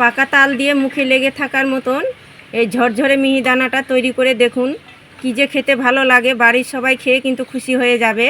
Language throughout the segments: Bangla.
পাকা তাল দিয়ে মুখে লেগে থাকার মতন এই ঝরঝরে মিহিদানাটা তৈরি করে দেখুন, কী যে খেতে ভালো লাগে, বাড়ির সবাই খেয়ে কিন্তু খুশি হয়ে যাবে।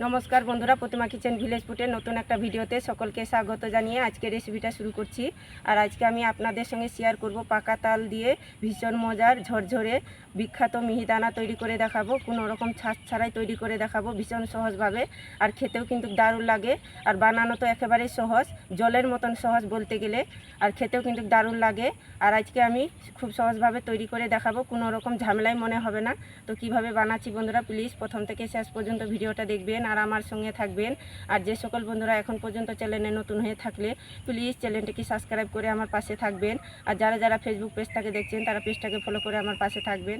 নমস্কার বন্ধুরা, প্রতিমা কিচেন ভিলেজ ফুটে নতুন একটা ভিডিওতে সকলকে স্বাগত জানিয়ে আজকে রেসিপিটা শুরু করছি। আর আজকে আমি আপনাদের সঙ্গে শেয়ার করব পাকা তাল দিয়ে ভীষণ মজার ঝরঝরে বিখ্যাত মিহিদানা তৈরি করে দেখাবো, কোনো রকম ছাঁচ ছাড়াই তৈরি করে দেখাবো ভীষণ সহজভাবে। আর খেতেও কিন্তু দারুণ লাগে, আর বানানো তো একেবারেই সহজ, জলের মতন সহজ বলতে গেলে, আর খেতেও কিন্তু দারুণ লাগে। আর আজকে আমি খুব সহজভাবে তৈরি করে দেখাবো, কোনো রকম ঝামেলাই মনে হবে না। তো কীভাবে বানাচ্ছি বন্ধুরা প্লিজ প্রথম থেকে শেষ পর্যন্ত ভিডিওটা দেখবেন। আর আমার সঙ্গে থাকবেন। আর যে সকল বন্ধুরা এখন পর্যন্ত চ্যানেলে নতুন হয়ে থাকলে প্লিজ চ্যানেলটিকে সাবস্ক্রাইব করে আমার পাশে থাকবেন। আর যারা যারা ফেসবুক পেজটাকে দেখছেন, তারা পেজটাকে ফলো করে আমার পাশে থাকবেন।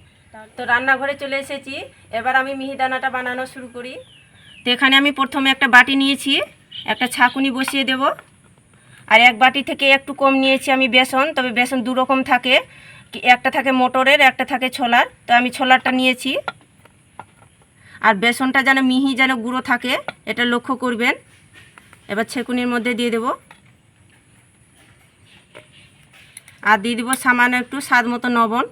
তো রান্নাঘরে চলে এসেছি। এবার আমি মিহিদানাটা বানানো শুরু করি। তো এখানে আমি প্রথমে একটা বাটি নিয়েছি, একটা ছাকুনি বসিয়ে দেব। আর এক বাটি থেকে একটু কম নিয়েছি আমি বেসন, তবে বেসন দু রকম থাকে। একটা থাকে মোটরের, একটা থাকে ছোলার। তো আমি ছোলারটা নিয়েছি। আর বেসনটা যেন মিহি যেন গুঁড়ো থাকে, এটা লক্ষ্য করবেন। এবার ছেকুনির মধ্যে দিয়ে দেব। আর দিয়ে দেবো সামান্য একটু স্বাদ মতো লবণ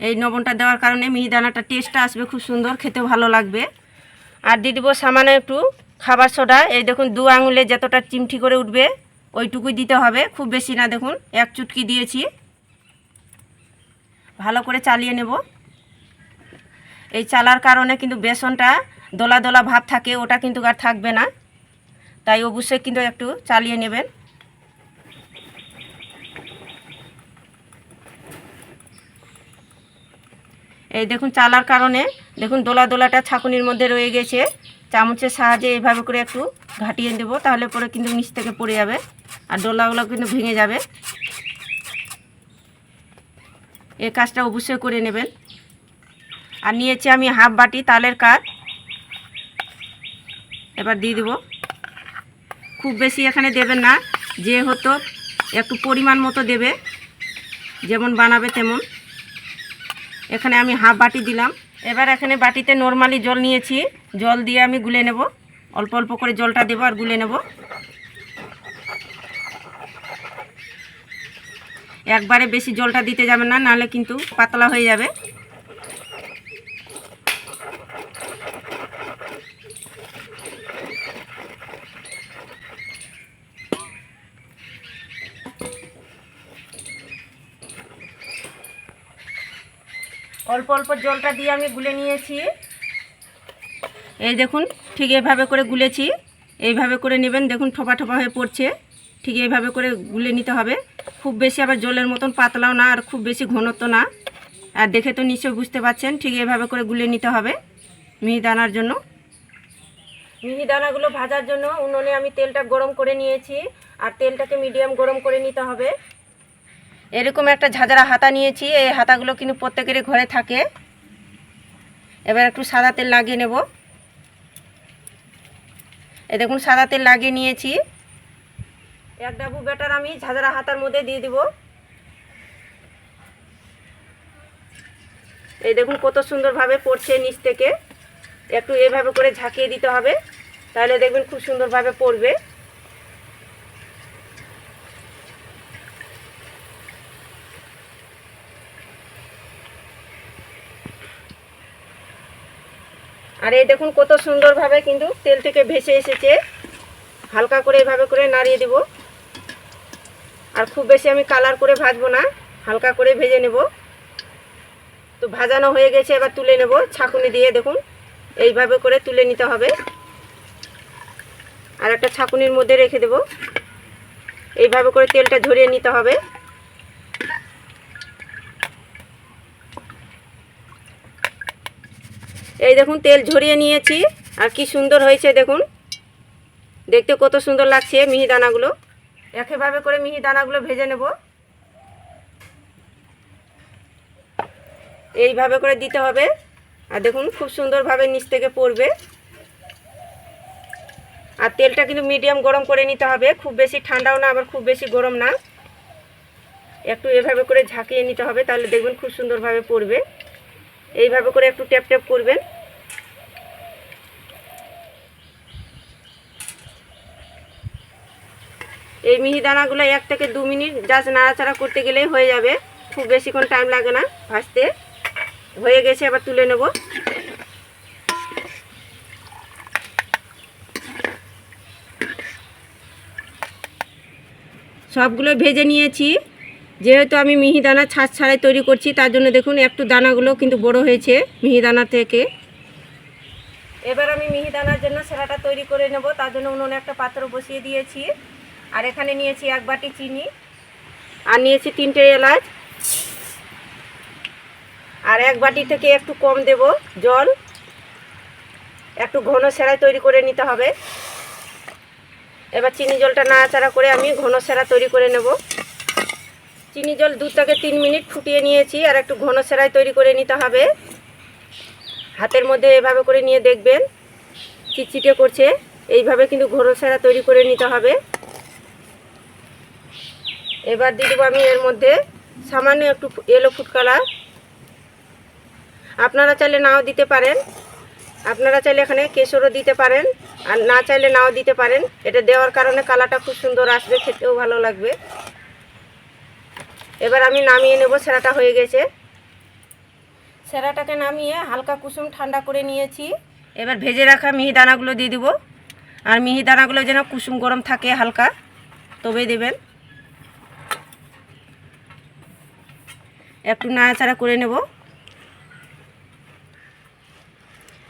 এই লবণটা দেওয়ার কারণে মিহিদানাটা টেস্টটা আসবে খুব সুন্দর, খেতে ভালো লাগবে। আর দিয়ে দেবো সামান্য একটু খাবার সোডা। এই দেখুন, দু আঙুলে যতটা চিমঠি করে উঠবে, ওইটুকুই দিতে হবে। খুব বেশি না, দেখুন, এক চুটকি দিয়েছি। ভালো করে চালিয়ে নেব। এই চালার কারণে কিন্তু বেসনটা দোলা দোলা ভাব থাকে, ওটা কিন্তু আর থাকবে না। তাই অবশ্যই কিন্তু একটু চালিয়ে নেবেন। এই দেখুন চালার কারণে, দেখুন দোলা দোলাটা ছাকুনির মধ্যে রয়ে গেছে। চামচের সাহায্যে এইভাবে করে একটু ঘাটিয়ে দেবো তাহলে পরে কিন্তু নিচ থেকে পড়ে যাবে আর ডোলাগুলো কিন্তু ভেঙে যাবে। এই কাজটা অবশ্যই করে নেবেন। আর নিয়েছি আমি হাফ বাটি তালের কাঠ এবার দিয়ে দেবো। খুব বেশি এখানে দেবেন না যে হতো একটু পরিমাণ মতো দেবে, যেমন বানাবে তেমন। এখানে আমি হাফ বাটি দিলাম। এবার এখানে বাটিতে নর্মালি জল নিয়েছি। জল দিয়ে আমি গুলে নেব। অল্প অল্প করে জলটা দেবো আর গুলে নেব। একবারে বেশি জলটা দিতে যাবে না, নাহলে কিন্তু পাতলা হয়ে যাবে। অল্প অল্প জলটা দিয়ে আমি গুলে নিয়েছি। এই দেখুন, ঠিক এইভাবে করে গুলেছি। এইভাবে করে নেবেন, দেখুন ঠোপা ঠোপা হয়ে পড়ছে। ঠিক এইভাবে করে গুলে নিতে হবে। খুব বেশি আবার জলের মতন পাতলাও না, আর খুব বেশি ঘনত্ব না। আর দেখে তো নিশ্চয়ই বুঝতে পারছেন ঠিক এইভাবে করে গুলে নিতে হবে মিহিদানার জন্য। মিহিদানাগুলো ভাজার জন্য উনুনে আমি তেলটা গরম করে নিয়েছি, আর তেলটাকে মিডিয়াম গরম করে নিতে হবে। এরকম একটা ঝাঁঝরা হাতা নিয়েছি, এই হাতাগুলো কিন্তু প্রত্যেকেরই ঘরে থাকে। এবার একটু সাদা তেল লাগিয়ে নেব। এ দেখুন, সাদা তেল লাগিয়ে নিয়েছি। এক ডাবু ব্যাটার আমি ঝাঁঝরা হাতার মধ্যে দিয়ে দিব। এই দেখুন, কত সুন্দরভাবে পড়ছে নিচ থেকে। একটু এভাবে করে ঝাঁকিয়ে দিতে হবে, তাহলে দেখবেন খুব সুন্দরভাবে পড়বে। আর এই দেখুন কত সুন্দরভাবে কিন্তু তেল থেকে ভেসে এসেছে। হালকা করে এভাবে করে নাড়িয়ে দেব। আর খুব বেশি আমি কালার করে ভাজবো না, হালকা করে ভেজে নেব। তো ভাজানো হয়ে গেছে, এবার তুলে নেব ছাকুনি দিয়ে, দেখুন। এইভাবে করে তুলে নিতে হবে। আর একটা ছাকুনির মধ্যে রেখে দেব। এইভাবে করে তেলটা ঝরিয়ে নিতে হবে। এই দেখুন, তেল ঝরিয়ে নিয়েছি। আর কি সুন্দর হয়েছে দেখুন। দেখতে কত সুন্দর লাগছে মিহিদানাগুলো একেভাবে করে মিহিদানাগুলো ভেজে নেব। এইভাবে করে দিতে হবে। আর দেখুন, খুব সুন্দরভাবে নিচ থেকে পড়বে। আর তেলটা কিন্তু মিডিয়াম গরম করে নিতে হবে। খুব বেশি ঠান্ডাও না, আবার খুব বেশি গরম না। একটু এভাবে করে ঝাঁকিয়ে নিতে হবে, তাহলে দেখবেন খুব সুন্দরভাবে পড়বে। এইভাবে করে একটু ট্যাপ ট্যাপ করবেন। এই মিহিদানাগুলো এক থেকে দু মিনিট জাস্ট নাড়াচাড়া করতে গেলেই হয়ে যাবে। খুব বেশিক্ষণ টাইম লাগে না ভাজতে। হয়ে গেছে, এবার তুলে নেব। সবগুলো ভেজে নিয়েছি। যেহেতু আমি মিহিদানা ছাঁচ ছাড়াই তৈরি করছি, তার জন্য দেখুন একটু দানাগুলো কিন্তু বড় হয়েছে মিহিদানা থেকে। এবার আমি মিহিদানার জন্য সেরাটা তৈরি করে নেব, তার জন্য উনুনে একটা পাত্র বসিয়ে দিয়েছি। আর এখানে নিয়েছি এক বাটি চিনি, আর নিয়েছি তিনটে এলাচ। আর এক বাটি থেকে একটু কম দেব জল। একটু ঘন সেরাই তৈরি করে নিতে হবে। এবার চিনি জলটা নাড়াচাড়া করে আমি ঘন সেরা তৈরি করে নেব। চিনি জল দু থেকে তিন মিনিট ফুটিয়ে নিয়েছি আর একটু ঘন সেরাই তৈরি করে নিতে হবে। হাতের মধ্যে এভাবে করে নিয়ে দেখবেন, চিটচিটে করছে। এইভাবে কিন্তু ঘন সেরা তৈরি করে নিতে হবে। এবার দিয়ে দেবো আমি এর মধ্যে সামান্য একটু এলো ফুড কালার আপনারা চাইলে নাও দিতে পারেন। আপনারা চাইলে এখানে কেশরও দিতে পারেন আর না চাইলে নাও দিতে পারেন। এটা দেওয়ার কারণে কালারটা খুব সুন্দর আসবে, খেতেও ভালো লাগবে। এবার আমি নামিয়ে নেব সেরাটা হয়ে গেছে। সেরাটাকে নামিয়ে হালকা কুসুম ঠান্ডা করে নিয়েছি। এবার ভেজে রাখা মিহিদানাগুলো দিয়ে দিব। আর মিহিদানাগুলো যেন কুসুম গরম থাকে হালকা তবেই দেবেন। একটু নাড়াচাড়া করে নেব।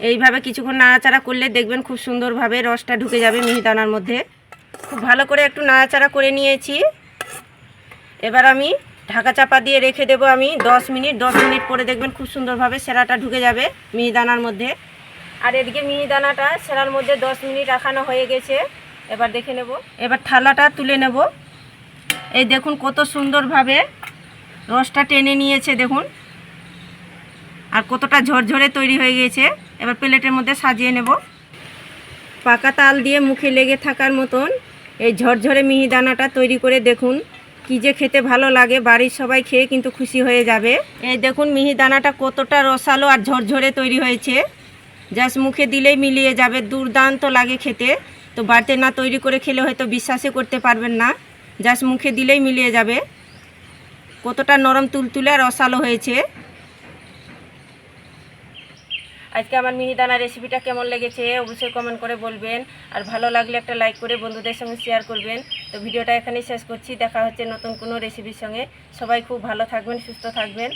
এইভাবে কিছুক্ষণ নাড়াচাড়া করলে দেখবেন খুব সুন্দরভাবে রসটা ঢুকে যাবে মিহিদানার মধ্যে। খুব ভালো করে একটু নাড়াচাড়া করে নিয়েছি। এবার আমি ঢাকা চাপা দিয়ে রেখে দেবো আমি 10 মিনিট। 10 মিনিট পরে দেখবেন খুব সুন্দরভাবে সেরাটা ঢুকে যাবে মিহিদানার মধ্যে। আর এদিকে মিহিদানাটা সেরার মধ্যে 10 মিনিট রাখানো হয়ে গেছে। এবার দেখে নেব। এবার থালাটা তুলে নেব। এই দেখুন কত সুন্দরভাবে রসটা টেনে নিয়েছে দেখুন। আর কতটা ঝরঝরে তৈরি হয়ে গেছে। এবার প্লেটের মধ্যে সাজিয়ে নেব। পাকা তাল দিয়ে মুখে লেগে থাকার মতন এই ঝরঝরে মিহিদানাটা তৈরি করে দেখুন। কি যে খেতে ভালো লাগে, বাড়ির সবাই খেয়ে কিন্তু খুশি হয়ে যাবে। এই দেখুন মিহিদানাটা কতটা রসালো আর ঝরঝরে তৈরি হয়েছে। জাস্ট মুখে দিলেই মিলিয়ে যাবে, দুর্দান্ত লাগে খেতে। তো বাড়িতে না তৈরি করে খেলে হয়তো বিশ্বাসে করতে পারবেন না। জাস্ট মুখে দিলেই মিলিয়ে যাবে। কতটা নরম তুলতুলে আর রসালো হয়েছে। আজকে আমার মিহিদানা রেসিপিটা কেমন লেগেছে অবশ্যই কমেন্ট করে বলবেন। আর ভালো লাগলে একটা লাইক করে বন্ধুদের সঙ্গে শেয়ার করবেন। তো ভিডিওটা এখানেই শেষ করছি। দেখা হচ্ছে নতুন কোনো রেসিপির সঙ্গে। সবাই খুব ভালো থাকবেন, সুস্থ থাকবেন।